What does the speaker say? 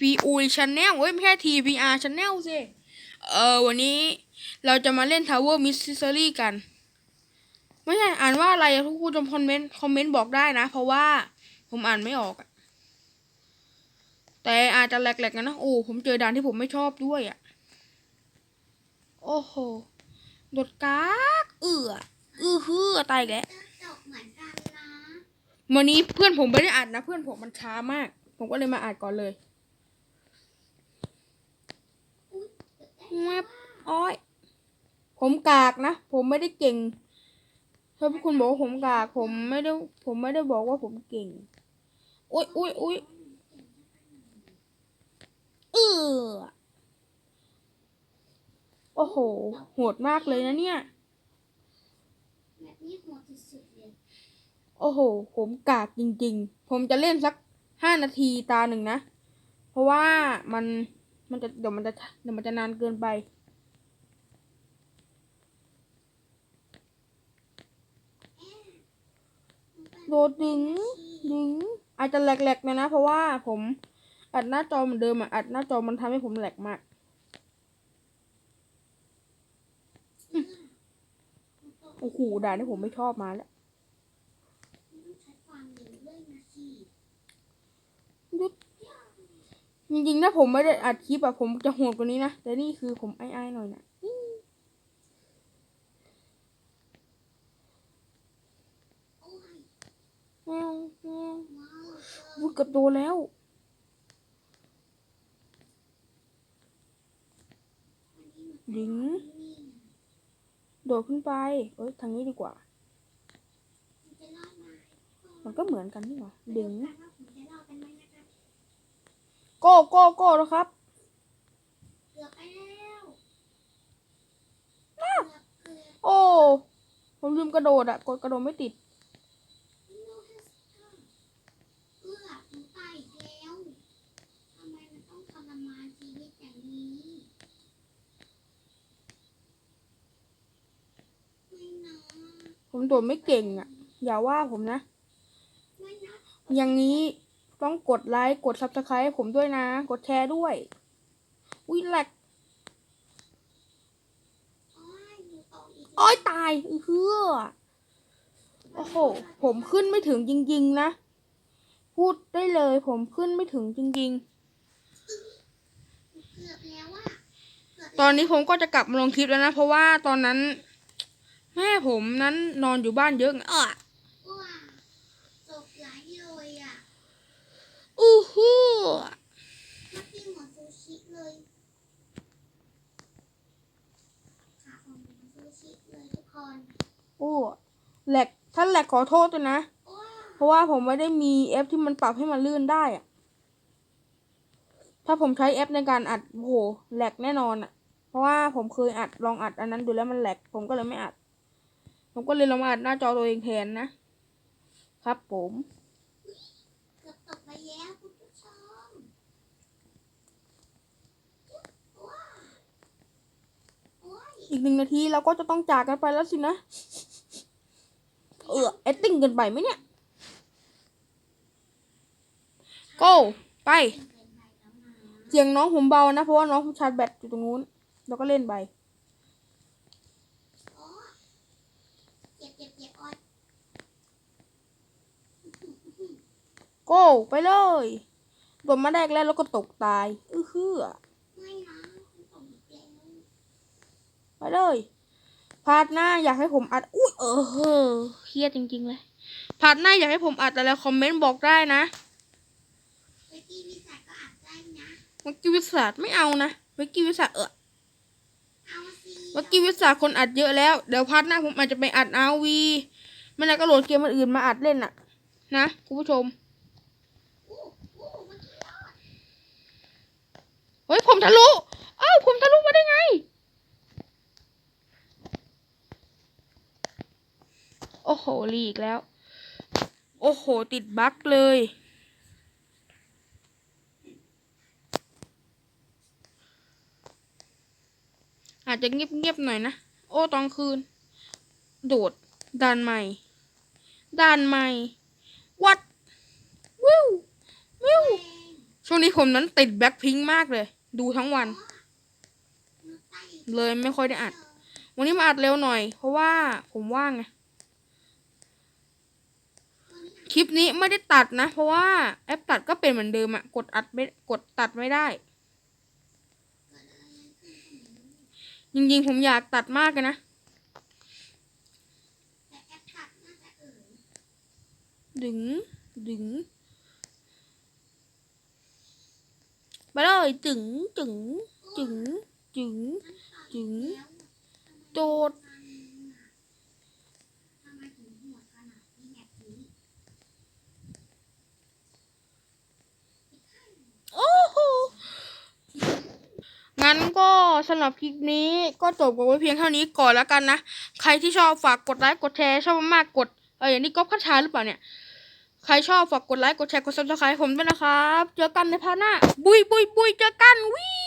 TPU Channel เว้ยไม่ใช่ TPR Channel สิ เออวันนี้เราจะมาเล่น Tower Mystery กัน ไม่ใช่อ่านว่าอะไรอะทุกผู้ชมคอมเมนต์คอมเมนต์บอกได้นะ เพราะว่าผมอ่านไม่ออกอะแต่อาจจะแหลกๆกันนะ โอ้ผมเจอด่านที่ผมไม่ชอบด้วยอะโอ้โหโดดกากเอืออือฮือตายอีกแล้วจบเหมือนกันนะวันนี้เพื่อนผมไม่ได้อัดนะ เพื่อนผมมันช้ามาก ผมก็เลยมาอัดก่อนเลย แมบอ้อย ผมกากนะ ผมไม่ได้เก่งถ้าพวกคุณบอกว่าผมกาก ผมไม่ได้ ผมไม่ได้บอกว่าผมเก่ง อุ้ยอุ้ยอุ้ยเออโอ้โห โหดมากเลยนะเนี่ยโหดสุดๆเลยโอ้โห ผมกากจริง ๆ ผมจะเล่นสักห้านาทีตาหนึ่งนะ เพราะว่ามัน มันจะเดี๋ยวมันจะเดี๋ยวมันจะนานเกินไป โดดดึงดึงอาจจะแหลกๆนะนะ เพราะว่าผมอัดหน้าจอเหมือนเดิมอะอัดหน้าจอมันทำให้ผมแหลกมากอืมโอ้โหด่านที่ผมไม่ชอบมาแล้ว ต้องใช้ความเร็วด้วยนะสิ ยุด จริงๆถ้าผมไม่ได้อัดคลิปอะผมจะโหดกว่านี้นะ แต่นี่คือผมไอ้ๆหน่อยนะอื้อโอ้ยแมวแมวกับโดนแล้วดึงโดดขึ้นไป เอ้ย ทางนี้ดีกว่า มันก็เหมือนกันนี่หว่าดึง โก้โก้โก้แล้วครับเกือบไปแล้วเกือบเกือบโอ้ผมลืมกระโดดอะกดกระโดดไม่ติด โน้ตสามเกือบหนูตายอีกแล้วทำไมมันต้องทรมานชีวิตอย่างนี้ไม่นะผมโดดไม่เก่งอะอย่าว่าผมนะ ไม่นะ อย่างนี้ ต้องกดไลค์กดซับสไครต์ให้ผมด้วยนะ กดแชร์ด้วย อุ้ยแหลกโอ้ยหนูตกอีกอ้อยตายเออเฮือโอ้โห ผมขึ้นไม่ถึงจริงๆนะ พูดได้เลยผมขึ้นไม่ถึงจริงเกือบแล้วอะเกือบๆตอนนี้ผมก็จะกลับมาลงคลิปแล้วนะ เพราะว่าตอนนั้น แม่ผมนั้นนอนอยู่บ้านเยอะไงอะ ว้าตกหลายเลยอะ อู้ฮู้เมื่อกี้เหมือนซูชิเลยขาของเหมือนซูชิเลยทุกคนโอ้แหลกถ้าแหลกขอโทษด้วยนะ เพราะว่าผมไม่ได้มีแอปที่มันปรับให้มันลื่นได้อะถ้าผมใช้แอปในการอัดโอ้โหแหลกแน่นอนอะเพราะว่าผมเคยอัดลองอัดอันนั้นดูแล้วมันแหลกผมก็เลยไม่อัด ผมก็เลยลองมาอัดหน้าจอตัวเองแทนนะครับผม แล้วคุณผู้ชมอีกหนึ่งนาทีเราก็จะต้องจากกันไปแล้วสินะ เออแอตติ้งเกินไปไหมเนี่ย โก้ไปเป็นไปแล้วนะเสียงน้องผมเบานะ เพราะว่าน้องผมชาร์จแบตอยู่ตรงนู้น เราก็เล่นไป โอ้ยเจ็บเจ็บเจ็บอ้อย โก้ไปเลยโดนมาแรกแล้วแล้วก็ตกตาย อื้อฮือไม่นะคุณตกอีกแล้วไปเลยพาร์ทหน้าอยากให้ผมอัด อุ้ยเออเฮ้อเครียดจริง ๆ เลยพาร์ทหน้าอยากให้ผมอัดอะไรคอมเมนต์บอกได้นะเมื่อกี้วิสัยก็อัดได้นะเมื่อกี้วิสาดไม่เอานะเมื่อกี้วิสาดเออเอาสิเมื่อกี้วิสาดคนอัดเยอะแล้ว เดี๋ยวพาร์ทหน้าผมอาจจะไปอัดอาวีไม่แล้วก็โหลดเกมอื่นๆมาอัดเล่นน่ะ นะคุณผู้ชม อู้อู้เมื่อกี้รอด เฮ้ยผมทะลุเอ้าผมทะลุมาได้ไง โอ้โหลีกแล้ว โอ้โห ติดบั๊กเลย อาจจะเงียบๆหน่อยนะ โอ้ตอนคืน โดดด่านใหม่ด่านใหม่ วัด วิว วิวชช่วงนี้ผมนั้นติดแบ็คพิงมากเลย ดูทั้งวัน เลยไม่ค่อยได้อัด วันนี้มาอัดเร็วหน่อย เพราะว่าผมว่างไงคลิปนี้ไม่ได้ตัดนะ เพราะว่าแอปตัดก็เป็นเหมือนเดิมอะกดอัดไม่กดตัดไม่ได้จริงๆผมอยากตัดมากเลยนะ ดึง ดึง ไป เลยจึงจึงจึงจึงจึงโดดโอ้โหงั้นก็สำหรับคลิปนี้ก็จบกันไว้เพียงเท่านี้ก่อนแล้วกันนะ ใครที่ชอบฝากกดไลค์กดแชร์ชอบมากกดเอออย่างนี้ก๊อฟคัชชาหรือเปล่าเนี่ย ใครชอบฝากกดไลค์ กดแชร์ กดซับสไครต์ผมด้วยนะครับ เจอกันในพาร์ทหน้า บุยบุยบุยเจอกันวี